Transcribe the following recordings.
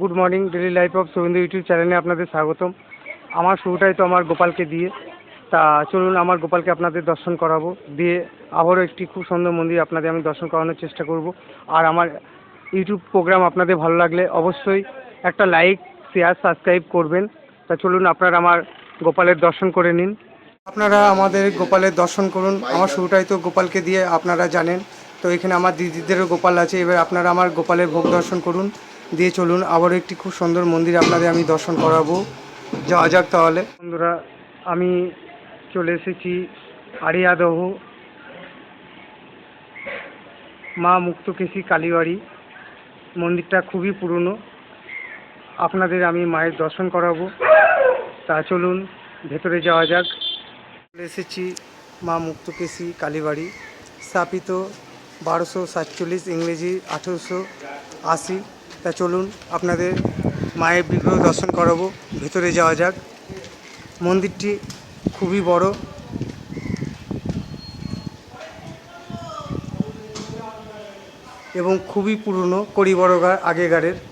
Good morning daily life of Suvendu YouTube চ্যানেলে আপনাদের স্বাগতম। আমার শুরুটাই তো আমার গোপালকে দিয়ে। তা চলুন, আমার গোপালকে আপনাদের দর্শন করাবো। দিয়ে আবারও একটি খুব সুন্দর মন্দির আপনাদের আমি দর্শন করানোর চেষ্টা করব। আর আমার ইউটিউব প্রোগ্রাম আপনাদের ভালো লাগলে অবশ্যই একটা লাইক শেয়ার সাবস্ক্রাইব করবেন। তা চলুন, আপনারা আমার গোপালের দর্শন করে নিন। আপনারা আমাদের গোপালের দর্শন করুন। আমার শুরুটাই তো গোপালকে দিয়ে আপনারা জানেন। তো এখানে আমার দিদিদেরও গোপাল আছে। এবার আপনারা আমার গোপালের ভোগ দর্শন করুন। দিয়ে চলুন, আবারও একটি খুব সুন্দর মন্দির আপনাদের আমি দর্শন করাবো। যাওয়া যাক তাহলে। বন্ধুরা, আমি চলে এসেছি আরিয়াদহ মা মুক্তকেশী কালীবাড়ি। মন্দিরটা খুবই পুরনো। আপনাদের আমি মায়ের দর্শন করাবো। তা চলুন, ভেতরে যাওয়া যাক। চলে এসেছি মা মুক্তকেশী কালীবাড়ি। স্থাপিত বারোশো সাতচল্লিশ ইংরেজি আঠেরোশো আশি। তা চলুন আপনাদের মায়ের বিগ্রহ দর্শন করাবো। ভেতরে যাওয়া যাক। মন্দিরটি খুবই বড়। এবং খুবই পুরনো করিবরগার আগেকারের।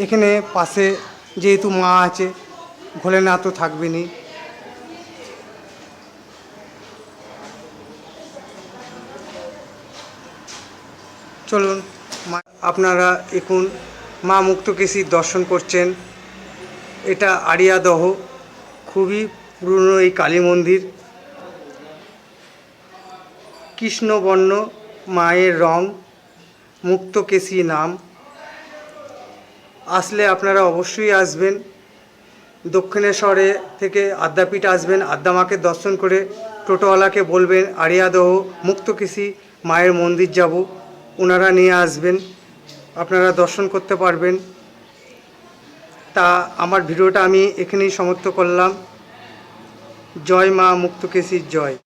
এখানে পাশে যেহেতু মা আছে ভোলেনাথ তো থাকবেনই চলুন আপনারা এখন মা মুক্তকেশীর দর্শন করছেন। এটা আরিয়াদহ, খুবই পুরনো এই কালী মন্দির। কৃষ্ণবর্ণ, মায়ের রং মুক্তকেশী নাম। আসলে আপনারা অবশ্যই আসবেন। দক্ষিণেশ্বরে থেকে আদ্যাপীঠ আসবেন, আদ্যামাকে দর্শন করে টোটোওয়ালাকে বলবেন, আরিয়াদহ মুক্তকেশী মায়ের মন্দির যাব। ওনারা নিয়ে আসবেন। আপনারা দর্শন করতে পারবেন। তা আমার ভিডিওটা আমি এখানেই সমাপ্ত করলাম। জয় মা মুক্তকেশীর জয়।